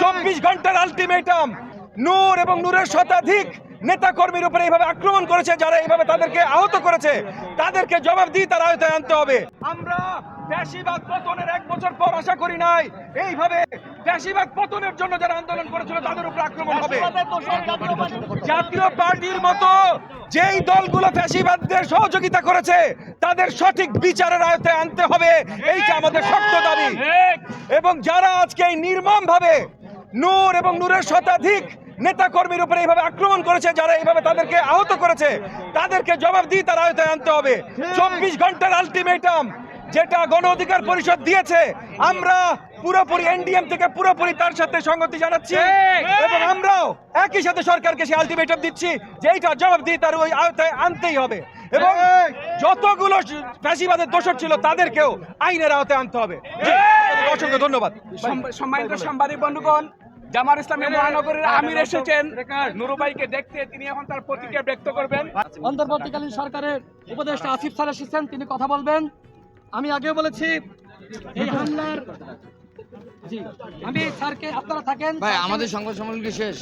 চব্বিশ ঘণ্টার আলটিমেটাম নূর এবং নূরের শতাধিক নেতা কর্মীর উপরে এইভাবে আক্রমণ করেছে, যারা এইভাবে তাদেরকে আহত করেছে, তাদেরকে জবাব দিয়ে তার আয়তায় আনতে হবে। আমরা ফ্যাসিবাদ পতনের এক বছর পর আশা করি নাই, এইভাবে ফ্যাসিবাদ পতনের জন্য যারা আন্দোলন করেছিল তাদের উপর আক্রমণ হবে। জাতীয় পার্টির মতো যেই দলগুলো ফ্যাসিবাদদের সহযোগিতা করেছে তাদের সঠিক বিচারের আয়তায় আনতে হবে এইটা আমাদের শক্ত দাবি। এবং যারা আজকে এই নির্মম ভাবে নূর এবং নূরের শতাধিক নেতা কর্মীর উপরে এইভাবে আক্রমণ করেছে যারা এইভাবে তাদেরকে আহত করেছে তাদেরকে জবাব দিয়ে তার আয়তায় আনতে হবে। চব্বিশ ঘণ্টার আলটিমেটাম যেটা গণ অধিকার পরিষদ দিয়েছে আমরা পুরোপুরি এনডিএম থেকে পুরোপুরি তার সাথে সংগতি জানাচ্ছি। এবং আমরাও একই সাথে সরকারকে সে আলটিমেটাম দিচ্ছি যে এইটা জবাব দিয়ে তার ওই আওতায় আনতেই হবে। এবং যতগুলো ফ্যাসিবাদের দোষর ছিল তাদেরকেও আইনের আওতায় আনতে হবে। অসংখ্য ধন্যবাদ। সম্মানিত সাংবাদিক বন্ধুগণ জামার ইসলামী মহানগরীর আমির এসেছেন। নুরুবাইকে দেখতে তিনি এখন তার প্রতিক্রিয়া ব্যক্ত করবেন। অন্তর্বর্তীকালীন সরকারের উপদেষ্টা আসিফ স্যার এসেছেন তিনি কথা বলবেন। আমি আগেও বলেছি এই হামলার আমি স্যারকে আপনারা থাকেন ভাই আমাদের সংবাদ সম্মেলন কি শেষ?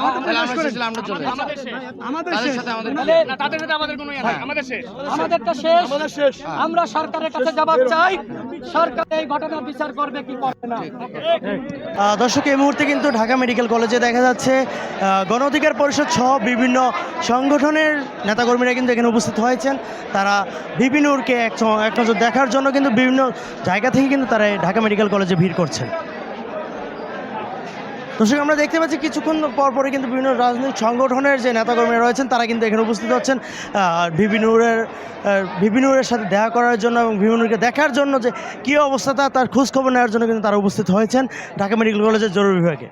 আমাদের আমরা করেন। শেষ। হলে আমরা চলে আমাদের সাথে আমাদের তাদের সাথে আমাদের কোনো নাই। আমাদের শেষ। আমাদেরটা শেষ। আমরা সরকারের কাছে জবাব চাই। সরকার এই ঘটনার বিচার করবে কি করবে না। দর্শক এই মুহূর্তে কিন্তু ঢাকা মেডিকেল কলেজে দেখা যাচ্ছে গণ অধিকার পরিষদ সহ বিভিন্ন সংগঠনের নেতাকর্মীরা কিন্তু এখানে উপস্থিত হয়েছেন। তারা বিভিন্নকে এক এক নজর দেখার জন্য কিন্তু বিভিন্ন জায়গা থেকে কিন্তু তারা ঢাকা মেডিকেল কলেজে ভিড় করছেন। দর্শক, আমরা দেখতে পাচ্ছি কিছুক্ষণ পর পরে কিন্তু বিভিন্ন রাজনৈতিক সংগঠনের যে নেতাকর্মীরা রয়েছেন, তারা কিন্তু এখানে উপস্থিত হচ্ছেন। বিভিন্নূরের বিভিন্নূরের সাথে দেখা করার জন্য এবং বিভিন্নকে দেখার জন্য যে কী অবস্থা, তা তার খোঁজখবর নেওয়ার জন্য কিন্তু তারা উপস্থিত হয়েছেন ঢাকা মেডিকেল কলেজের জরুরি বিভাগে।